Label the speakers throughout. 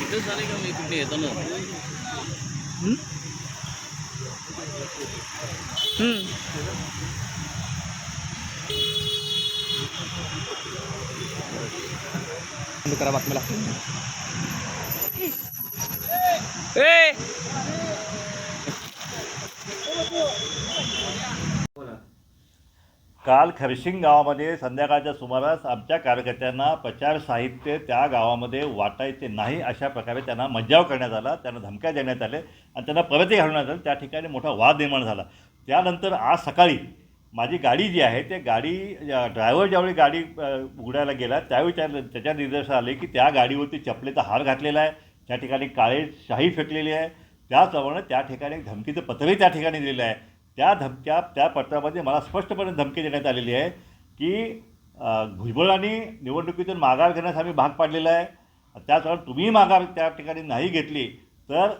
Speaker 1: इथंच झाले का मी कुठे येताना
Speaker 2: करा बातमीला
Speaker 3: काल खरशिंग गावामध्ये संध्याकाळच्या सुमारास आमच्या कार्यकर्त्यांना प्रचार साहित्य त्या गावामध्ये वाटायचे नाही अशा प्रकारे त्यांना मज्जाव करण्यात आला त्यांना धमक्या देण्यात आले आणि त्यांना परतही घालवण्यात आलं. त्या ठिकाणी मोठा वाद निर्माण झाला. त्यानंतर आज सकाळी माझी गाडी जी आहे ते गाडी ड्रायव्हर ज्यावेळी गाडी उघडायला गेला त्यावेळी त्या त्याच्या निर्देश आले की त्या गाडीवरती चपलेचा हार घातलेला आहे. त्या ठिकाणी काळे शाही फेकलेली आहे. त्याचप्रमाणे त्या ठिकाणी धमकीचं पत्रही त्या ठिकाणी दिलेलं आहे. त्या धमक्या त्या पत्रामध्ये मला स्पष्टपणे धमकी देण्यात आलेली आहे की भुजबळांनी निवडणुकीतून माघार घेण्यास आम्ही भाग पाडलेला आहे. त्याचप्रमाणे तुम्ही माघार त्या ठिकाणी नाही घेतली तर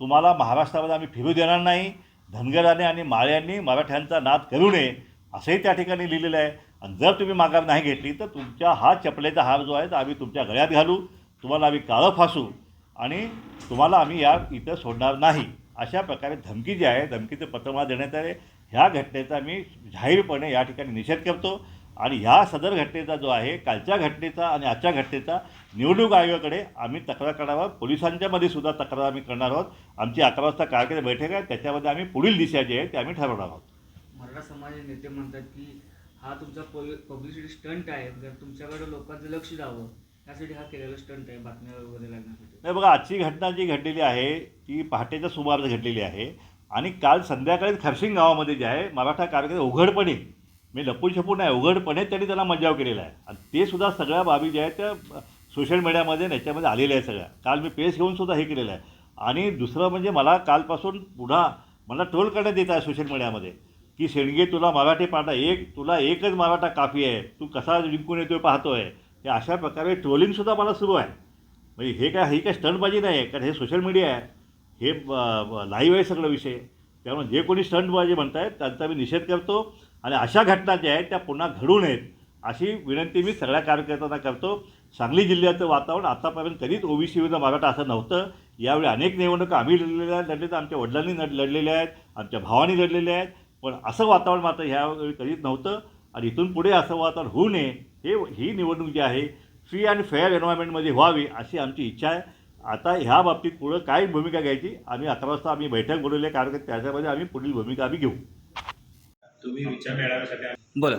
Speaker 3: तुम्हाला महाराष्ट्रामध्ये आम्ही फिरू देणार नाही. धनगराने आणि माळ्यांनी मराठ्यांचा नाद करू नये असंही त्या ठिकाणी लिहिलेलं आहे. आणि जर तुम्ही माघार नाही घेतली तर तुमच्या हा चपलेचा हार जो आहे तो आम्ही तुमच्या गळ्यात घालू. तुम्हाला आम्ही काळं फासू. आणि तुम्हाला आम्ही या इथं सोडणार नाही. अशा प्रकारे धमकी जी आहे धमकीचं पत्र मला देण्यात आले ह्या घटनेचा मी जाहीरपणे या ठिकाणी निषेध करतो. आणि ह्या सदर घटनेचा जो आहे कालच्या घटनेचा आणि आजच्या घटनेचा निवडणूक आयोगाकडे आम्ही तक्रार करावा पोलिसांच्या मध्ये सुद्धा तक्रार आम्ही करणार आहोत. आमची अकरा वाजता कार्यक्रम बैठक आहे. त्याच्यामध्ये आम्ही पुढील दिशा जी आहे ते आम्ही ठरवणार आहोत.
Speaker 4: मराठा समाज नेते म्हणतात की हा तुमचा पब्लिसिटी स्टंट आहे. जर तुमच्याकडे लोकांचं लक्ष द्यावं यासाठी हा केलेला स्टंट आहे बातम्या वगैरे लागण्यासाठी.
Speaker 3: नाही बघा आजची घटना जी घडलेली आहे ती पहाटेच्या सुमारास घडलेली आहे. आणि काल संध्याकाळी खरसिंग गावामध्ये जे आहे मराठा कार्यकर्ते उघडपणे मी लपून छपून नाही उघडपणे त्यांनी त्याला मज्जाव केलेला आहे. आणि ते सुद्धा सगळ्या बाबी ज्या आहेत त्या सोशल मीडियामध्ये याच्यामध्ये आलेल्या आहेत सगळ्या. काल मी पेस घेऊन सुद्धा हे केलेलं आहे. आणि दुसरं म्हणजे मला कालपासून पुन्हा मला ट्रोल करण्यात येत आहे सोशल मीडियामध्ये की शेणगे तुला मराठी पाठा एक तुला एकच मराठा काफी आहे. तू कसा जिंकून येतोय पाहतोय. हे अशा प्रकारे ट्रोलिंगसुद्धा मला सुरू आहे. म्हणजे हे काय ही काय स्टंटबाजी नाही आहे कारण हे सोशल मीडिया आहे. हे लाईव्ह आहे सगळं विषय. त्यामुळे जे कोणी स्टंटबाजी म्हणत आहेत त्यांचा मी निषेध करतो. आणि अशा घटना ज्या आहेत त्या पुन्हा घडू नयेत अशी विनंती मी सगळ्या कार्यकर्त्यांना करतो. सांगली जिल्ह्याचं वातावरण आतापर्यंत कधीच ओबीसी विरुद्ध मराठा असं नव्हतं. यावेळी अनेक निवडणुका आम्ही लढलेल्या आहेत लढले तर आमच्या वडिलांनी लढ लढलेल्या आहेत आमच्या भावांनी लढलेल्या आहेत. पण असं वातावरण मात्र ह्यावेळी कधीच नव्हतं. आणि इथून पुढे असं वातावरण होऊ नये हे ही निवडणूक जी आहे फ्री आणि फेअर एन्व्हायरमेंटमध्ये व्हावी अशी आमची इच्छा आहे. आता ह्या बाबतीत पुढं काय भूमिका घ्यायची आम्ही अकरा वाजता आम्ही बैठक बोलवली कार्यकर्ते त्याच्यामध्ये आम्ही पुढील भूमिका आम्ही घेऊ.
Speaker 5: तुम्ही विचार मेळाव्यासाठी
Speaker 2: बोला.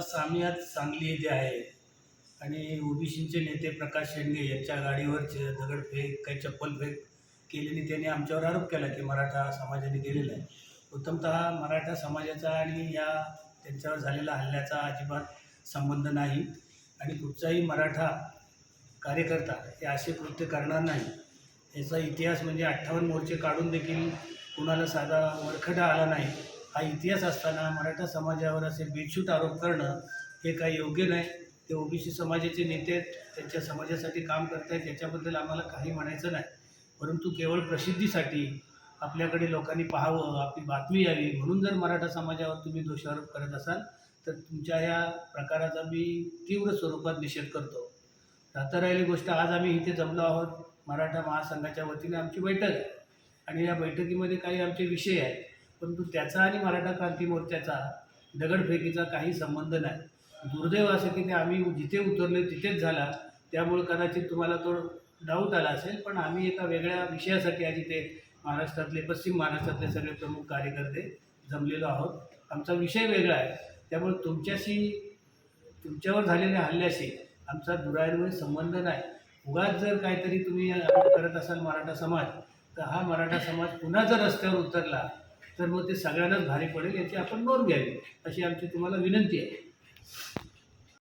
Speaker 6: सामी आज सांगली येथे आहे. आणि ओबीसीचे नेते प्रकाश शेंडगे यांच्या गाडीवर च- दगडफेक काही चप्पलफेक केलेली त्यांनी आमच्यावर आरोप केला की मराठा समाजाने केलेला आहे. उत्तमतः मराठा समाजाचा आणि या त्यांच्यावर झालेल्या हल्ल्याचा अजिबात संबंध नाही. आणि कुठचाही मराठा कार्यकर्ता हे असे कृत्य करणार नाही. याचा इतिहास म्हणजे अठ्ठावन्न मोर्चे काढून देखील कुणाला साधा वरखडा आला नाही. हा इतिहास असताना मराठा समाजावर असे बेछूट आरोप करणं हे काही योग्य नाही. ते ओबीसी समाजाचे नेते आहेत, त्यांच्या समाजासाठी काम करत आहेत त्याच्याबद्दल आम्हाला काही म्हणायचं नाही. परंतु केवळ प्रसिद्धीसाठी आपल्याकडे लोकांनी पाहावं आपली बातमी यावी म्हणून जर मराठा समाजावर तुम्ही दोषारोप करत असाल तर तुमच्या या प्रकाराचा मी तीव्र स्वरूपात निषेध करतो. राहता राहिली गोष्ट आज आम्ही इथे जमलो आहोत. मराठा महासंघाच्या वतीने आमची बैठक आहे. आणि या बैठकीमध्ये काही आमचे विषय आहेत. परंतु त्याचा आणि मराठा क्रांती मोर्चाचा दगडफेकीचा काही संबंध नाही. दुर्दैव असं की ते आम्ही जिथे उतरले तिथेच झाला. त्यामुळे कदाचित तुम्हाला तो डाऊट आला असेल पण आम्ही एका वेगळ्या विषयासाठी आज इथे महाराष्ट्रातले पश्चिम महाराष्ट्रातले सगळे प्रमुख कार्यकर्ते जमलेलो आहोत. आमचा विषय वेगळा आहे. त्यामुळे तुमच्याशी तुमच्यावर झालेल्या हल्ल्याशी आमचा दुरायमुळे संबंध नाही. उगाच जर काहीतरी तुम्ही करत असाल मराठा समाज तर हा मराठा समाज पुन्हा जर रस्त्यावर उतरला तर मग ते सगळ्यांनाच भारी पडेल याची आपण नोंद घ्यावी अशी आमची तुम्हाला विनंती आहे.